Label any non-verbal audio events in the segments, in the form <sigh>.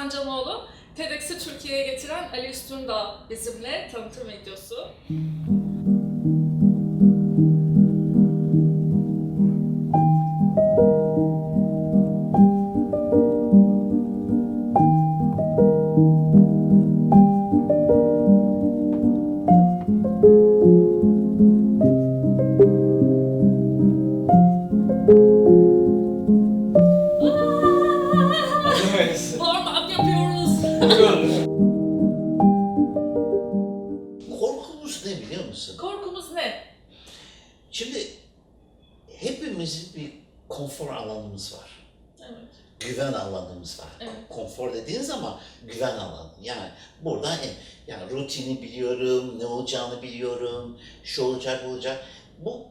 Sancanoğlu. TEDx'i Türkiye'ye getiren Ali Üstün da bizimle tanıtım videosu. Rutini biliyorum, ne olacağını biliyorum, şu olacak, bu olacak. Bu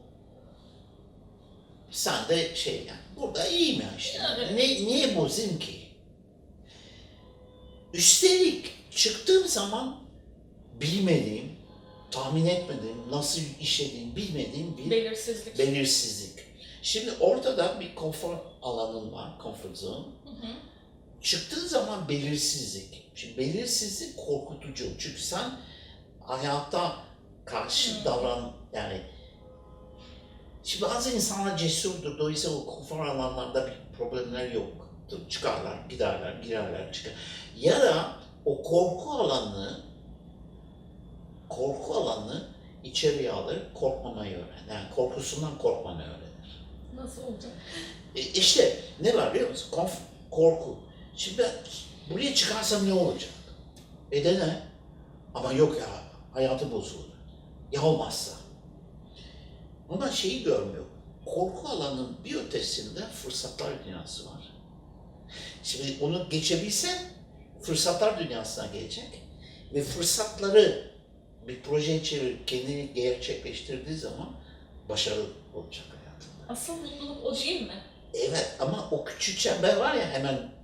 sen de şey yani burada iyiyim ya işte. Evet. Ne, niye bozayım ki? Üstelik çıktığım zaman bilmediğim, tahmin etmediğim, nasıl işlediğim bilmediğim bir Belirsizlik. belirsizlik. Şimdi ortada bir konfor alanın var, comfort zone. Hı hı. Çıktığın zaman belirsizlik. Şimdi belirsizlik korkutucu. Çünkü sen hayatta karşı Hmm. davran yani Şimdi bazı insanlar cesurdur. Dolayısıyla o konfor alanlarda bir problemler yok. Çıkarlar, giderler, girerler, çıkar. Ya da o korku alanını korku alanını içeriye alır, korkmamayı öğrenir. Yani korkusundan korkmanı öğrenir. Nasıl olacak? E, işte ne var biliyor musun? Konf, korku. Şimdi ben buraya çıkarsam ne olacak? E de ne? Ama yok ya, hayatı bozulur. Ya olmazsa? Ama şeyi görmüyor. Korku alanının bir ötesinde fırsatlar dünyası var. Şimdi onu geçebilsen fırsatlar dünyasına gelecek ve fırsatları bir projeye çevirip kendini gerçekleştirdiği zaman başarılı olacak hayatında. Asıl mutluluk o değil mi? Evet ama o küçük çember var ya hemen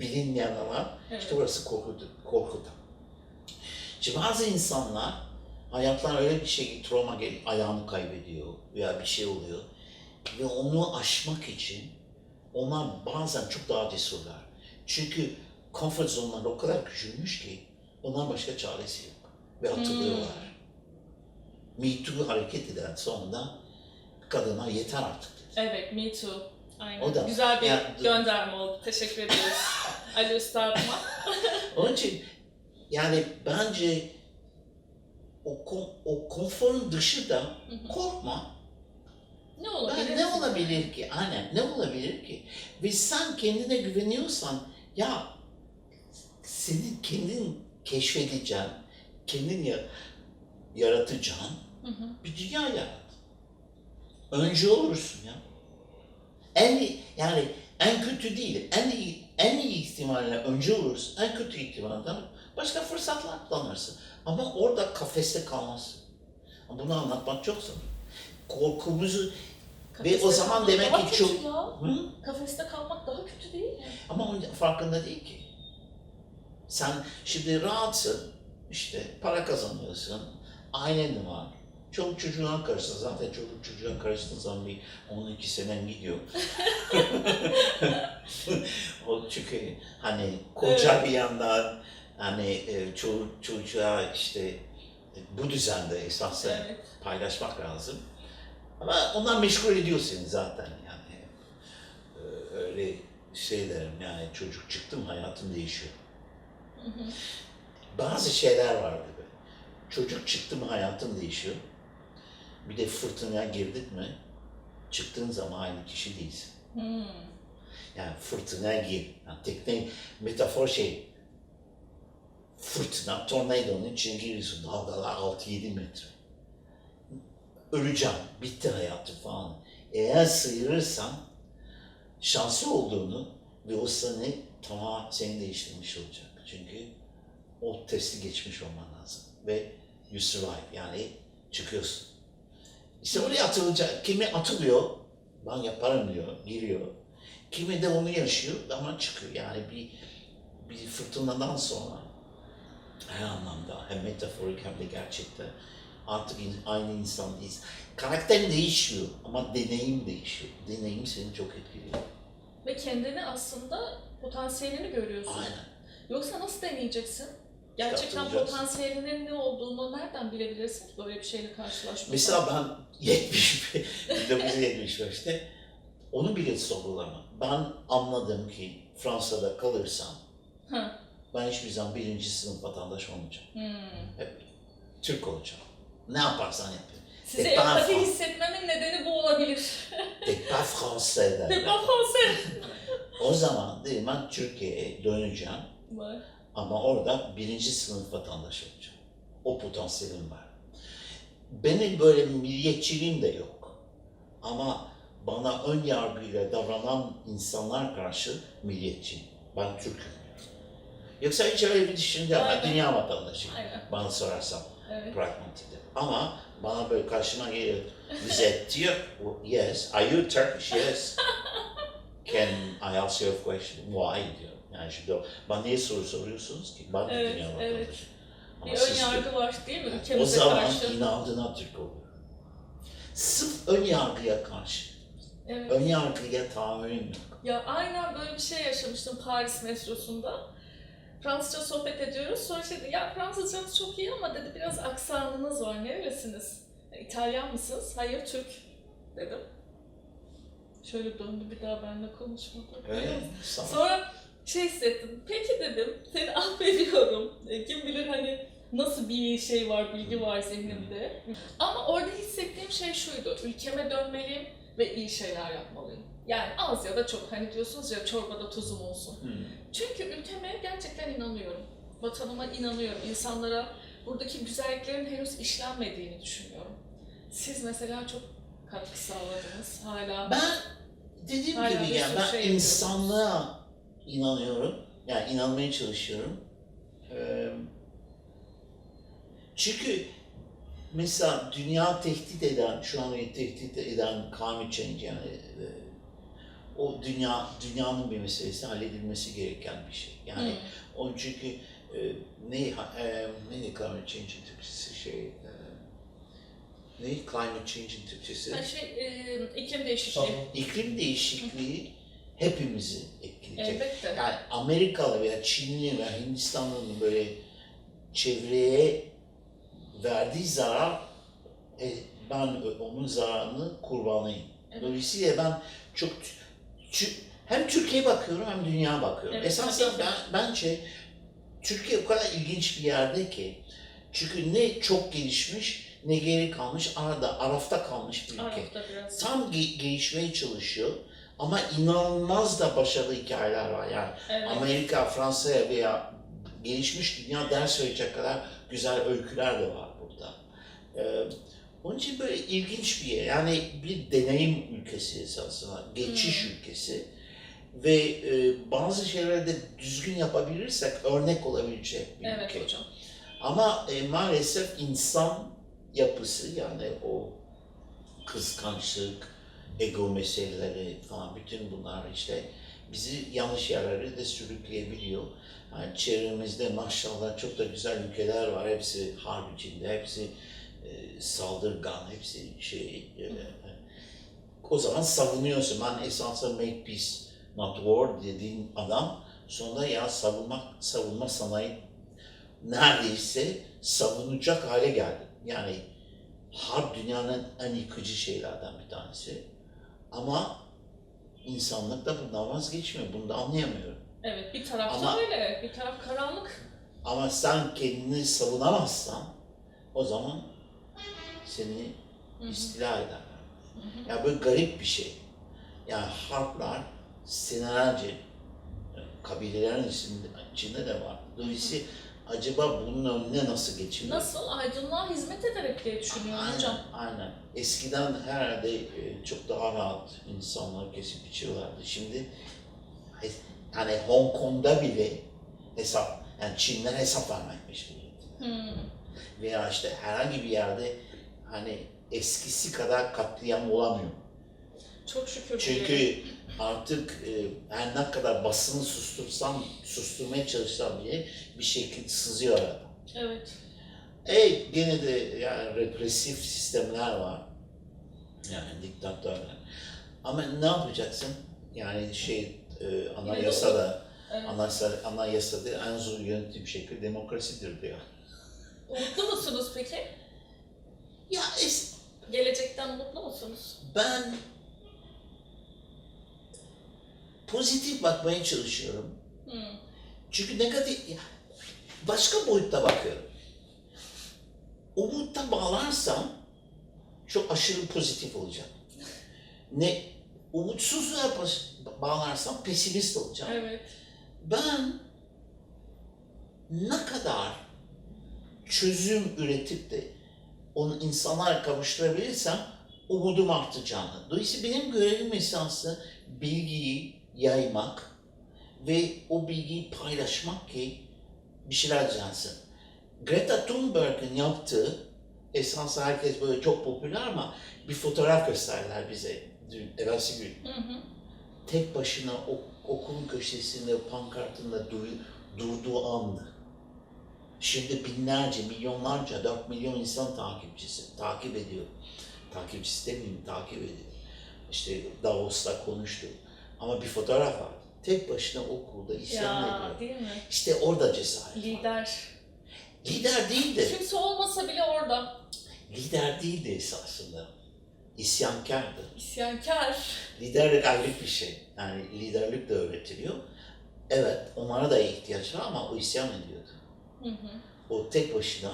bilinmeyen alan, Evet. işte orası korkudu, korkuda. Şimdi bazı insanlar hayatlar öyle bir şey, travma gelip ayağını kaybediyor veya bir şey oluyor ve onu aşmak için onlar bazen çok daha cesurlar. Çünkü comfort zone'lar o kadar küçülmüş ki onların başka çaresi yok ve atılıyorlar. Me Too hareket eden sonunda kadınlar yeter artık dedi. Evet, me too. Aynen. O da- Güzel bir Ya- gönderme oldu. Teşekkür ederiz <laughs> Ali Üstad'ıma. <laughs> Onun için yani bence o, kon- o konforun dışında korkma. Ne Ben, olabilir? ne olabilir ki? Aynen ne olabilir ki? Ve sen kendine güveniyorsan ya senin kendin keşfedeceğin, kendin ya, yaratacağın Hı hı. bir dünya yarat. Öncü olursun ya. En yani en kötü değil, en iyi, en iyi ihtimalle önce olursun, en kötü ihtimalle başka fırsatlar kullanırsın. Ama orada kafeste kalmazsın. Bunu anlatmak çok zor. Korkumuzu Kafeste o zaman demek daha ki çok- Ya. Hı? Kafeste kalmak daha kötü değil mi? ama onun farkında değil ki. Sen şimdi rahatsın, işte para kazanıyorsun, ailen var, çoluk çocuğuna karışsın. Zaten çoluk çocuğa karıştığın zaman bir 12 senen gidiyor. <laughs> o çünkü hani koca bir yandan hani e, çoluk çocuğa işte e, bu düzende esasen Evet. paylaşmak lazım. Ama onlar meşgul ediyor seni zaten yani. Ee, Öyle şey derim yani çocuk çıktım hayatım değişiyor. Hı hı. Bazı şeyler vardı böyle. Çocuk çıktı mı hayatın değişiyor. Bir de fırtınaya girdik mi çıktığın zaman aynı kişi değilsin. Hmm. Yani fırtınaya gir. Yani tekne metafor şey fırtına, tornadonun içine giriyorsun. Dalgalar 6-7 metre. Öleceğim. Bitti hayatım falan. Eğer sıyırırsan şanslı olduğunu ve o seni tamam seni değiştirmiş olacak. Çünkü o testi geçmiş olman lazım. Ve you survive yani çıkıyorsun. İşte oraya atılacak. Kimi atılıyor, ben yaparım diyor, giriyor. Kimi de onu yaşıyor ama çıkıyor. Yani bir bir fırtınadan sonra her anlamda hem metaforik hem de gerçekte artık aynı insan değiliz. Karakter değişiyor ama deneyim değişiyor. Deneyim seni çok etkiliyor. Ve kendini aslında potansiyelini görüyorsun. Aynen. Yoksa nasıl deneyeceksin? Gerçekten Yaptıracağız. potansiyelinin ne olduğunu nereden bilebilirsin ki böyle bir şeyle karşılaşmadan? Mesela ben <laughs> 70, 1975'te onu bile sorgulama. Ben anladım ki Fransa'da kalırsam ben hiçbir zaman birinci sınıf vatandaş olmayacağım. Hmm. Hep Türk olacağım. Ne yaparsan yap. Size empati hissetmemin nedeni bu olabilir. T'es pas français derler. ben Fransız. O zaman değil ben Türkiye'ye döneceğim Vay. Ama orada birinci sınıf vatandaş olacağım. O potansiyelim var. Benim böyle milliyetçiliğim de yok. Ama bana ön yargıyla davranan insanlar karşı milliyetçiyim. Ben Türk'üm. Yoksa hiç öyle bir düşünce Aynen. dünya vatandaşıyım. Aynen. Bana sorarsan Evet. pragmatikte. Ama bana böyle karşıma geliyor. Bize diyor, yes, are you Turkish? Yes. <laughs> Can I ask you a question? Why diyor. Yani şimdi o- bana niye soru soruyorsunuz ki? Ben de Evet, dünya evet. Ama Bir ön de- yargı var değil mi o ülkemize zaman karşı? inadına Türk oluyor. Sırf ön yargıya karşı. Evet. Ön yargıya tahammülüm yok. Ya aynen böyle bir şey yaşamıştım Paris metrosunda. Fransızca sohbet ediyoruz. Sonra şey dedi, ya Fransızcanız çok iyi ama dedi biraz aksanınız var. Nerelisiniz? "Ya, İtalyan mısınız? Hayır, Türk dedim. Şöyle döndü bir daha benimle konuşmadı. Sana- Sonra şey hissettim. Peki dedim, seni <laughs> affediyorum. E, Kim bilir hani nasıl bir şey var, bilgi var zihnimde. Ama orada hissettiğim şey şuydu. Ülkeme dönmeliyim ve iyi şeyler yapmalıyım. Yani az ya da çok. Hani diyorsunuz ya çorbada tuzum olsun. Hmm. Çünkü ülkeme gerçekten inanıyorum. Vatanıma inanıyorum. İnsanlara buradaki güzelliklerin henüz işlenmediğini düşünüyorum. Siz mesela çok katkı sağladınız. Hala Ben dediğim Hala gibi sürü ben şey insanlığa inanıyorum. Yani inanmaya çalışıyorum. Ee, çünkü mesela dünya tehdit eden, şu an tehdit eden climate change yani e, o dünya dünyanın bir meselesi halledilmesi gereken bir şey. Yani Hı. onun çünkü e, ne e, neydi climate change'in Türkçesi şey e, ne climate change'in Türkçesi? Ha, şey, e, iklim değişikliği. Tamam. İklim değişikliği hepimizi etkileyecek. Elbette. Yani Amerikalı veya Çinli veya Hindistanlı'nın böyle çevreye verdiği zarar, e, ben onun zararını kurbanıyım. Evet. Dolayısıyla ben çok hem Türkiye'ye bakıyorum hem dünya bakıyorum. Evet, Esasen ben, bence Türkiye o kadar ilginç bir yerde ki çünkü ne çok gelişmiş ne geri kalmış arada arafta kalmış bir ülke Arafta biraz. tam ge- gelişmeye çalışıyor ama inanılmaz da başarılı hikayeler var. Yani Evet. Amerika, Fransa'ya veya gelişmiş dünya ders verecek kadar güzel öyküler de var burada. Ee, onun için böyle ilginç bir yer. Yani bir deneyim ülkesi esasında, geçiş Hmm. ülkesi. Ve e, bazı şeyleri de düzgün yapabilirsek örnek olabilecek bir Evet ülke. hocam. Ama e, maalesef insan yapısı yani o kıskançlık, ego meseleleri falan bütün bunlar işte bizi yanlış yerlere de sürükleyebiliyor. Yani çevremizde maşallah çok da güzel ülkeler var. Hepsi harp içinde, hepsi e, saldırgan, hepsi şey. e, o zaman savunuyorsun. Ben esasında make peace not war dediğin adam sonra ya savunma, savunma sanayi neredeyse savunacak hale geldi. Yani harp dünyanın en yıkıcı şeylerden bir tanesi. Ama insanlık da bundan vazgeçmiyor. Bunu da anlayamıyorum. Evet bir tarafta Ama- öyle. Bir taraf karanlık. Ama sen kendini savunamazsan o zaman seni istila hı. Ya böyle garip bir şey. Yani harplar senelerce kabilelerin içinde, içinde de var. Dolayısıyla acaba bunun önüne nasıl geçiliyor? Nasıl? Aydınlığa hizmet ederek diye düşünüyorum Aynen, hocam. aynen. Eskiden herhalde e, çok daha rahat insanlar kesip biçiyorlardı. Şimdi he- hani Hong Kong'da bile hesap, yani Çinler hesap vermekmiş bile. Hmm. Veya işte herhangi bir yerde hani eskisi kadar katliam olamıyor. Çok şükür. Çünkü artık e, her ne kadar basını sustursam, susturmaya çalışsam bile bir şekilde sızıyor arada. Evet. Evet gene de yani represif sistemler var. Yani diktatörler. Ama ne yapacaksın? Yani şey e, anayasada Evet. Anayasa, anayasada en zor yönetim şekli demokrasidir diyor. Mutlu musunuz peki? Ya es- Gelecekten mutlu musunuz? ben pozitif bakmaya çalışıyorum. Hmm. Çünkü negatif, başka boyutta bakıyorum. Umutta bağlarsam çok aşırı pozitif olacağım. Ne umutsuzluğa bağlarsam pesimist olacağım. Evet. Ben ne kadar çözüm üretip de onu insanlara kavuşturabilirsem umudum artacağını. Dolayısıyla benim görevim esası bilgiyi yaymak ve o bilgiyi paylaşmak ki bir şeyler düzelsin. Greta Thunberg'in yaptığı esas herkes böyle çok popüler ama bir fotoğraf gösterdiler bize dün, evvelsi gün Hı hı. tek başına ok- okulun köşesinde pankartında dur- durduğu andı. Şimdi binlerce, milyonlarca, 4 milyon insan takipçisi, takip ediyor. Takipçisi demeyeyim, takip ediyor. İşte Davos'ta konuştu. Ama bir fotoğraf var. Tek başına okulda isyan Ya ediyor. değil mi? İşte orada cesaret. Lider. Lider değil de, Kimse olmasa bile orada. lider değil de esasında. İsyankardı. İsyankar. Liderlik ayrı bir şey. Yani liderlik de öğretiliyor. Evet, onlara da ihtiyaç var ama o isyan ediyordu. Hı hı. O tek başına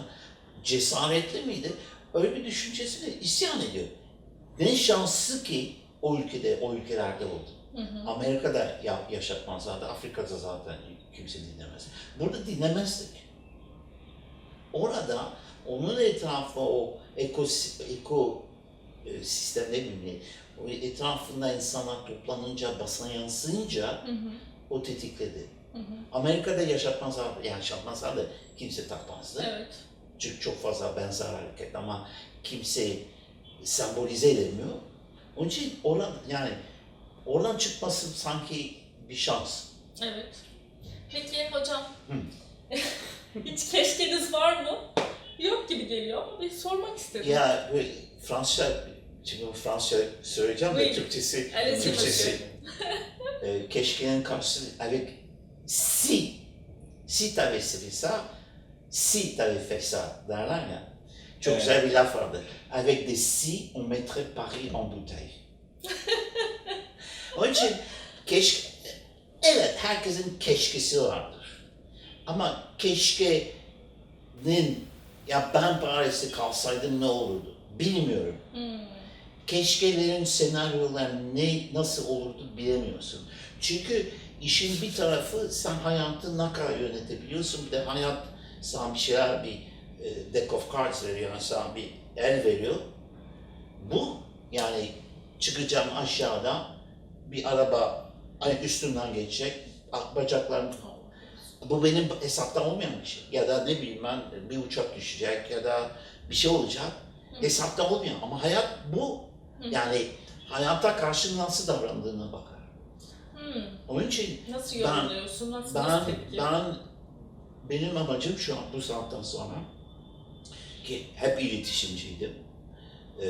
cesaretli miydi? Öyle bir düşüncesi de isyan ediyor. Ne şanslı ki o ülkede, o ülkelerde oldu. Hı hı. Amerika'da ya, yaşatmazlardı, Afrika'da zaten kimse dinlemez. Burada dinlemezdik. Orada onun etrafı o eko, eko e, sistem ne bileyim, o etrafında insanlar toplanınca, basına yansıyınca Hı hı. o tetikledi. Hı hı. Amerika'da yaşatmazlardı, yaşatmazlardı kimse takmazdı. Evet. Çünkü çok fazla benzer hareket ama kimse sembolize edemiyor. Onun için oradan, yani oradan çıkması sanki bir şans. Evet. Peki hocam. Hı. <laughs> Hiç keşkeniz var mı? Yok gibi geliyor ama bir sormak istedim. Ya böyle Fransızca, şimdi bu Fransızca söyleyeceğim de Oui. Türkçesi, Allez-y, Türkçesi. <laughs> e, keşkenin karşısı avec si, si t'avais fait ça, si t'avais fait ça derler ya. Çok Evet. güzel bir laf vardı. Avec des si, on mettrait Paris en bouteille. <laughs> Onun için keşke, evet herkesin keşkesi vardır. Ama keşkenin, ya ben Paris'te kalsaydım ne olurdu? Bilmiyorum. Hmm. keşkelerin senaryolar ne nasıl olurdu bilemiyorsun. Çünkü işin bir tarafı sen hayatı ne kadar yönetebiliyorsun bir de hayat sana bir şeyler bir e, deck of cards veriyor yani sana bir el veriyor. Bu yani çıkacağım aşağıda bir araba ay üstünden geçecek bacaklarım bu benim hesapta olmayan bir şey. Ya da ne bileyim ben bir uçak düşecek ya da bir şey olacak. Hı. Hesapta olmuyor ama hayat bu. Yani hayata karşı nasıl davrandığına bakar. Hmm. Onun için Nasıl yorumluyorsun? Nasıl, ben, nasıl tepki? ben benim amacım şu an bu saatten sonra ki hep iletişimciydim. Ee,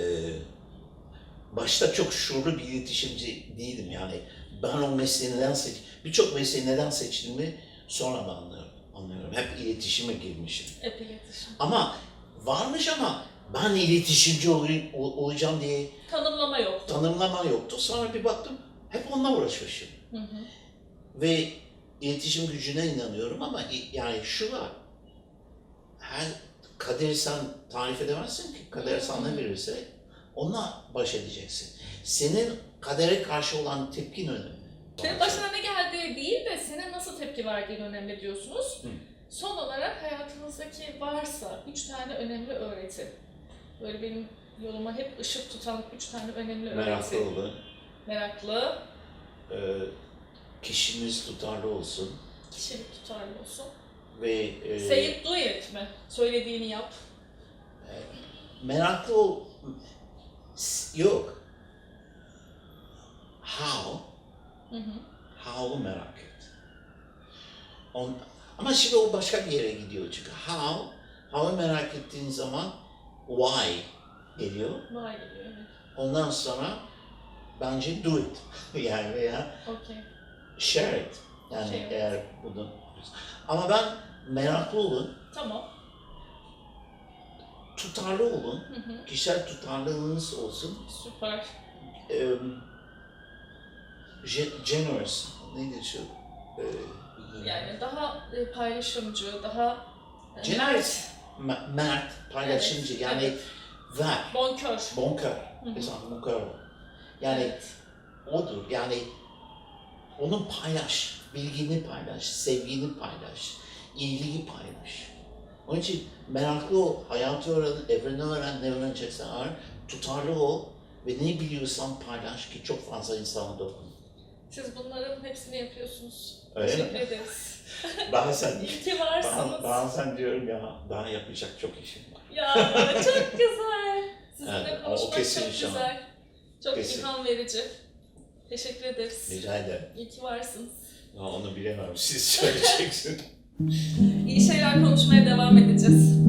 başta çok şuurlu bir iletişimci değildim yani. Ben o mesleği neden seç, birçok mesleği neden seçtiğimi sonradan anlıyorum. anlıyorum. Hep iletişime girmişim. Hep iletişim. Ama varmış ama ben iletişimci ol- ol- olacağım diye Tanımlama yoktu. tanımlama yoktu. Sonra bir baktım hep onunla uğraşmışım. Hı hı. Ve iletişim gücüne inanıyorum ama yani şu var. Her kaderi sen tarif edemezsin ki. Kader sana ne verirse onunla baş edeceksin. Senin kadere karşı olan tepkin önemli. Senin başına ne geldiği değil de senin nasıl tepki verdiğin önemli diyorsunuz. Hı. Son olarak hayatınızdaki varsa üç tane önemli öğreti. Böyle benim yoluma hep ışık tutan üç tane önemli Meraklı öğreti. olun. Meraklı, Ee, kişiniz tutarlı olsun. kişilik tutarlı olsun. Ve e, Say it, do it mi? Söylediğini yap. meraklı ol... Yok. How? Hı hı. How'u merak et. On, ama şimdi o başka bir yere gidiyor çünkü how, how'u merak ettiğin zaman why geliyor. Vay geliyor. evet. Ondan sonra bence do it. <laughs> yani veya Okey. share it. Yani Şey, evet. eğer bunu ama ben meraklı olun, Tamam. Tutarlı olun, Hı hı. kişisel tutarlılığınız olsun. Süper. Ge- generous, neydi şu? Eee, Yani daha e, paylaşımcı, daha e, Generous. me- mert, paylaşımcı Evet, yani evet. ver, bonkör. bonkör, mesela bonkör. Yani Evet. odur yani onu paylaş, bilgini paylaş, sevgini paylaş, iyiliği paylaş. Onun için meraklı ol, hayatı öğren, evreni öğren, ne öğreneceksen öğren, tutarlı ol ve ne biliyorsan paylaş ki çok fazla insana dokun. Siz bunların hepsini yapıyorsunuz. Öyle Teşekkür mi? ederiz. Bazen, İyi ki varsınız. bazen diyorum ya daha yapacak çok işim var. Ya çok güzel. Sizinle Evet, konuşmak çok güzel. Çok Kesin. ilham verici. Teşekkür ederiz. Rica ederim. İyi ki varsınız. Ya onu bilemem, siz söyleyeceksiniz. <laughs> İyi şeyler konuşmaya devam edeceğiz.